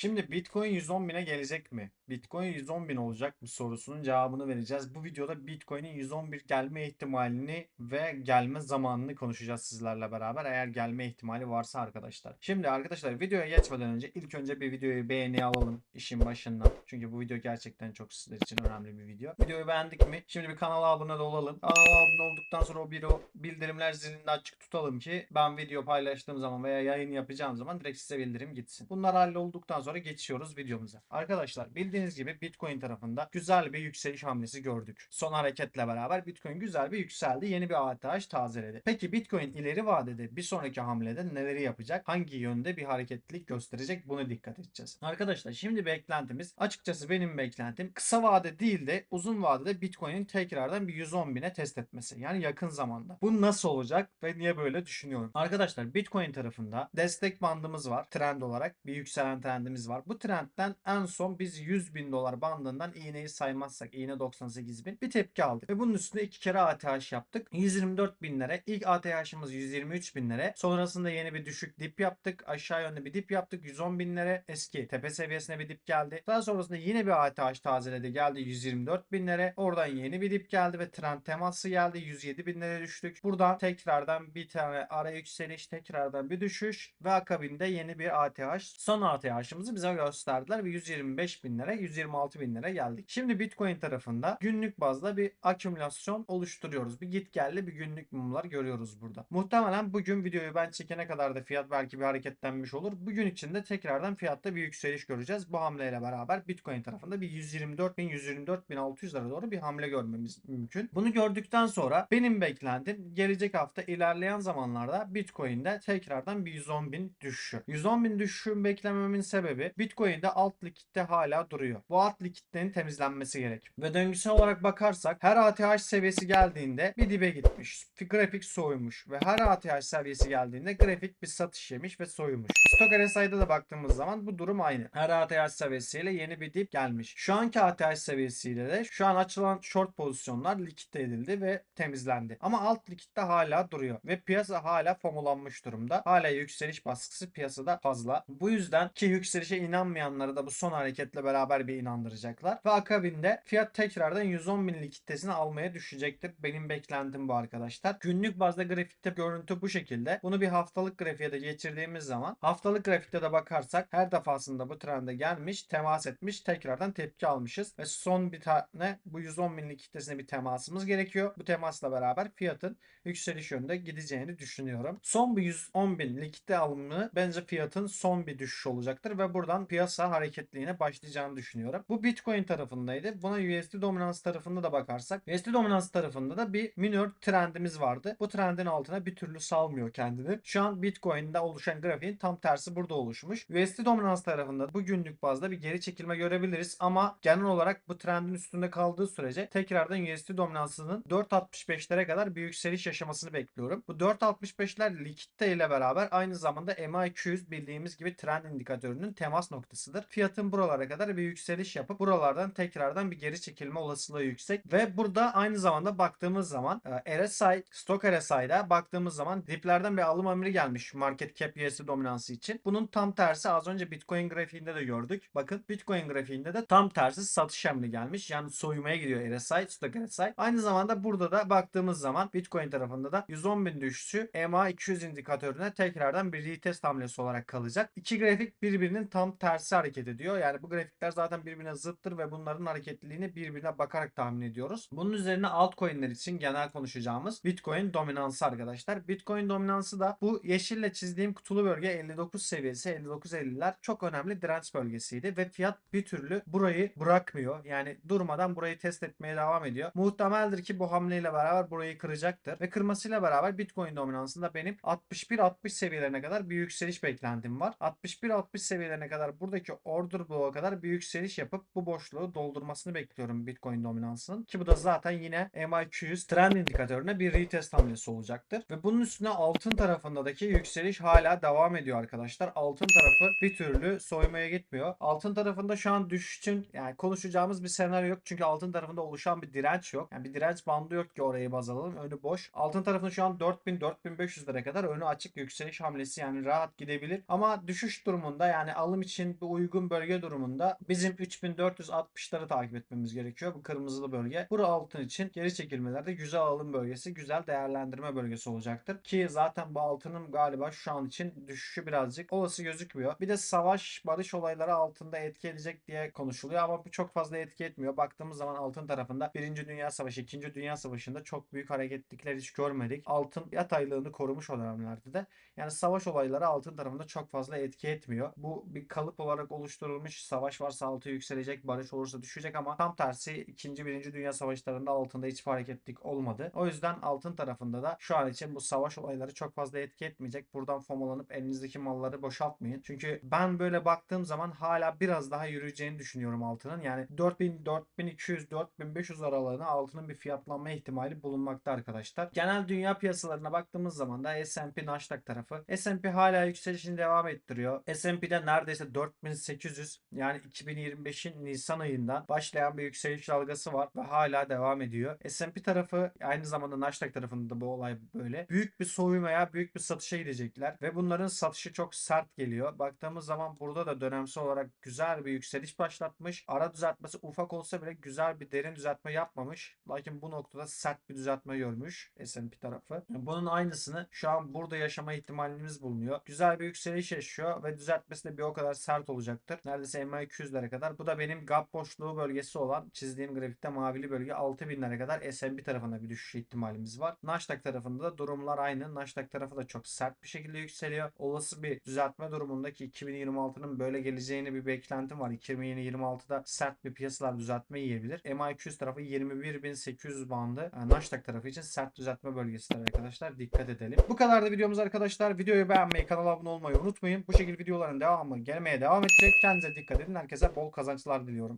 Şimdi Bitcoin 110 bine gelecek mi? Bitcoin 110 bin olacak mı sorusunun cevabını vereceğiz. Bu videoda Bitcoin'in 111 gelme ihtimalini ve gelme zamanını konuşacağız sizlerle beraber. Eğer gelme ihtimali varsa arkadaşlar. Şimdi arkadaşlar videoya geçmeden önce ilk önce bir videoyu beğeni alalım işin başından. Çünkü bu video gerçekten çok sizler için önemli bir video. Videoyu beğendik mi? Şimdi bir kanala abone de olalım. Kanala abone olduktan sonra o bir o bildirimler zilini de açık tutalım ki ben video paylaştığım zaman veya yayın yapacağım zaman direkt size bildirim gitsin. Bunlar hallolduktan sonra geçiyoruz videomuza. Arkadaşlar bildiğiniz gibi Bitcoin tarafında güzel bir yükseliş hamlesi gördük. Son hareketle beraber Bitcoin güzel bir yükseldi. Yeni bir ATH tazeledi. Peki Bitcoin ileri vadede bir sonraki hamlede neleri yapacak? Hangi yönde bir hareketlilik gösterecek? Buna dikkat edeceğiz. Arkadaşlar şimdi beklentimiz açıkçası benim beklentim kısa vade değil de uzun vadede Bitcoin'in tekrardan bir 110 bine test etmesi. Yani yakın zamanda. Bu nasıl olacak ve niye böyle düşünüyorum? Arkadaşlar Bitcoin tarafında destek bandımız var. Trend olarak bir yükselen trendimiz var. Bu trendten en son biz 100 bin dolar bandından iğneyi saymazsak iğne 98 bin bir tepki aldık. Ve bunun üstüne iki kere ATH yaptık. 124 binlere ilk ATH'ımız 123 binlere sonrasında yeni bir düşük dip yaptık. Aşağı yönde bir dip yaptık. 110 binlere eski tepe seviyesine bir dip geldi. Daha sonrasında yine bir ATH tazeledi geldi 124 binlere. Oradan yeni bir dip geldi ve trend teması geldi. 107 binlere düştük. Buradan tekrardan bir tane ara yükseliş tekrardan bir düşüş ve akabinde yeni bir ATH. Son ATH'ımızı bize gösterdiler ve 125 binlere 126 binlere geldik. Şimdi Bitcoin tarafında günlük bazda bir akümülasyon oluşturuyoruz. Bir git geldi bir günlük mumlar görüyoruz burada. Muhtemelen bugün videoyu ben çekene kadar da fiyat belki bir hareketlenmiş olur. Bugün içinde tekrardan fiyatta bir yükseliş göreceğiz. Bu hamleyle beraber Bitcoin tarafında bir 124 bin 124 bin 600'lere doğru bir hamle görmemiz mümkün. Bunu gördükten sonra benim beklentim gelecek hafta ilerleyen zamanlarda Bitcoin'de tekrardan bir 110 bin düşüşü. 110 bin düşüşün beklememin sebebi Bitcoin'de alt likitte hala duruyor. Bu alt likitlerin temizlenmesi gerek. Ve döngüsel olarak bakarsak her ATH seviyesi geldiğinde bir dibe gitmiş. Grafik soymuş ve her ATH seviyesi geldiğinde grafik bir satış yemiş ve soymuş. Stock RSI'da da baktığımız zaman bu durum aynı. Her ATH seviyesiyle yeni bir dip gelmiş. Şu anki ATH seviyesiyle de şu an açılan short pozisyonlar likitte edildi ve temizlendi. Ama alt likitte hala duruyor ve piyasa hala fomolanmış durumda. Hala yükseliş baskısı piyasada fazla. Bu yüzden ki yükselişe inanmayanları da bu son hareketle beraber bir inandıracaklar. Ve akabinde fiyat tekrardan 110 bin likiditesini almaya düşecektir. Benim beklentim bu arkadaşlar. Günlük bazda grafikte görüntü bu şekilde. Bunu bir haftalık grafiğe de geçirdiğimiz zaman haftalık grafikte de bakarsak her defasında bu trende gelmiş, temas etmiş, tekrardan tepki almışız. Ve son bir tane bu 110 bin likiditesine bir temasımız gerekiyor. Bu temasla beraber fiyatın yükseliş yönünde gideceğini düşünüyorum. Son bir 110 bin likitte alımı bence fiyatın son bir düşüş olacaktır ve buradan piyasa hareketliğine başlayacağını düşünüyorum. Bu Bitcoin tarafındaydı. Buna USD dominans tarafında da bakarsak USD dominans tarafında da bir minor trendimiz vardı. Bu trendin altına bir türlü salmıyor kendini. Şu an Bitcoin'de oluşan grafiğin tam tersi burada oluşmuş. USD dominans tarafında bu günlük bazda bir geri çekilme görebiliriz ama genel olarak bu trendin üstünde kaldığı sürece tekrardan USD dominansının 4.65'lere kadar bir yükseliş yaşamasını bekliyorum. Bu 4.65'ler likitte ile beraber aynı zamanda MA200 bildiğimiz gibi trend indikatörünün temas noktasıdır. Fiyatın buralara kadar bir yükseliş yapıp buralardan tekrardan bir geri çekilme olasılığı yüksek ve burada aynı zamanda baktığımız zaman e, RSI, Stock RSI'da baktığımız zaman diplerden bir alım emri gelmiş market cap USD dominansı için. Bunun tam tersi az önce Bitcoin grafiğinde de gördük. Bakın Bitcoin grafiğinde de tam tersi satış emri gelmiş. Yani soyumaya gidiyor RSI, Stock RSI. Aynı zamanda burada da baktığımız zaman Bitcoin tarafında da 110 bin düşüşü EMA 200 indikatörüne tekrardan bir retest hamlesi olarak kalacak. İki grafik birbirinin tam tersi hareket ediyor. Yani bu grafikler zaten birbirine zıttır ve bunların hareketliliğini birbirine bakarak tahmin ediyoruz. Bunun üzerine altcoin'ler için genel konuşacağımız Bitcoin dominansı arkadaşlar. Bitcoin dominansı da bu yeşille çizdiğim kutulu bölge 59 seviyesi 59.50'ler çok önemli direnç bölgesiydi ve fiyat bir türlü burayı bırakmıyor. Yani durmadan burayı test etmeye devam ediyor. Muhtemeldir ki bu hamleyle beraber burayı kıracaktır ve kırmasıyla beraber Bitcoin dominansında benim 61-60 seviyelerine kadar bir yükseliş beklentim var. 61-60 seviyelerine kadar buradaki order bloğa kadar bir yükseliş yapıp bu boşluğu doldurmasını bekliyorum Bitcoin dominansının. Ki bu da zaten yine MA200 trend indikatörüne bir retest hamlesi olacaktır. Ve bunun üstüne altın tarafındaki yükseliş hala devam ediyor arkadaşlar. Altın tarafı bir türlü soymaya gitmiyor. Altın tarafında şu an düşüş için yani konuşacağımız bir senaryo yok. Çünkü altın tarafında oluşan bir direnç yok. Yani bir direnç bandı yok ki orayı baz alalım. Önü boş. Altın tarafında şu an 4000-4500 lira kadar önü açık yükseliş hamlesi yani rahat gidebilir. Ama düşüş durumunda yani alım için bir uygun bölge durumunda bizim 3460'ları takip etmemiz gerekiyor. Bu kırmızılı bölge. Bura altın için geri çekilmelerde güzel alım bölgesi, güzel değerlendirme bölgesi olacaktır. Ki zaten bu altının galiba şu an için düşüşü birazcık olası gözükmüyor. Bir de savaş, barış olayları altında etki edecek diye konuşuluyor ama bu çok fazla etki etmiyor. Baktığımız zaman altın tarafında 1. Dünya Savaşı, 2. Dünya Savaşı'nda çok büyük hareketlikler hiç görmedik. Altın yataylığını korumuş o dönemlerde de. Yani savaş olayları altın tarafında çok fazla etki etmiyor. Bu bir kalıp olarak oluşturulmuş. Savaş varsa altı yükselecek, barış olursa düşecek ama tam tersi 2. 1. Dünya Savaşlarında altında hiçbir hareketlik olmadı. O yüzden altın tarafında da şu an için bu savaş olayları çok fazla etki etmeyecek. Buradan fomalanıp elinizdeki malları boşaltmayın. Çünkü ben böyle baktığım zaman hala biraz daha yürüyeceğini düşünüyorum altının. Yani 4000, 4200, 4500 aralığına altının bir fiyatlanma ihtimali bulunmakta arkadaşlar. Genel dünya piyasalarına baktığımız zaman da S&P Nasdaq tarafı. S&P hala yükselişini devam ettiriyor. S&P'de neredeyse 4800 yani 2025'in Nisan ayında başlayan bir yükseliş dalgası var ve hala devam ediyor. S&P tarafı aynı zamanda Nasdaq tarafında da bu olay böyle. Büyük bir soğumaya, büyük bir satışa gidecekler ve bunların satışı çok sert geliyor. Baktığımız zaman burada da dönemsel olarak güzel bir yükseliş başlatmış. Ara düzeltmesi ufak olsa bile güzel bir derin düzeltme yapmamış. Lakin bu noktada sert bir düzeltme görmüş S&P tarafı. Bunun aynısını şu an burada yaşama ihtimalimiz bulunuyor. Güzel bir yükseliş yaşıyor ve düzeltmesi de bir o kadar sert olacaktır. Neredeyse MA 200'lere kadar. Bu da benim gap boşluğu bölgesi olan çizdiğim grafikte mavili bölge 6000'lere kadar S&P tarafına bir düşüş ihtimalimiz var. Nasdaq tarafında da durumlar aynı. Nasdaq tarafı da çok sert bir şekilde yükseliyor. Olası bir düzeltme durumundaki 2026'nın böyle geleceğini bir beklentim var. 2026'da sert bir piyasalar düzeltme yiyebilir. MA200 tarafı 21.800 bandı. Yani Nasdaq tarafı için sert düzeltme bölgesidir arkadaşlar. Dikkat edelim. Bu kadar da videomuz arkadaşlar. Videoyu beğenmeyi, kanala abone olmayı unutmayın. Bu şekilde videoların devamı gelmeye devam edecek. Kendinize dikkat edin. Herkese bol kazançlar diliyorum.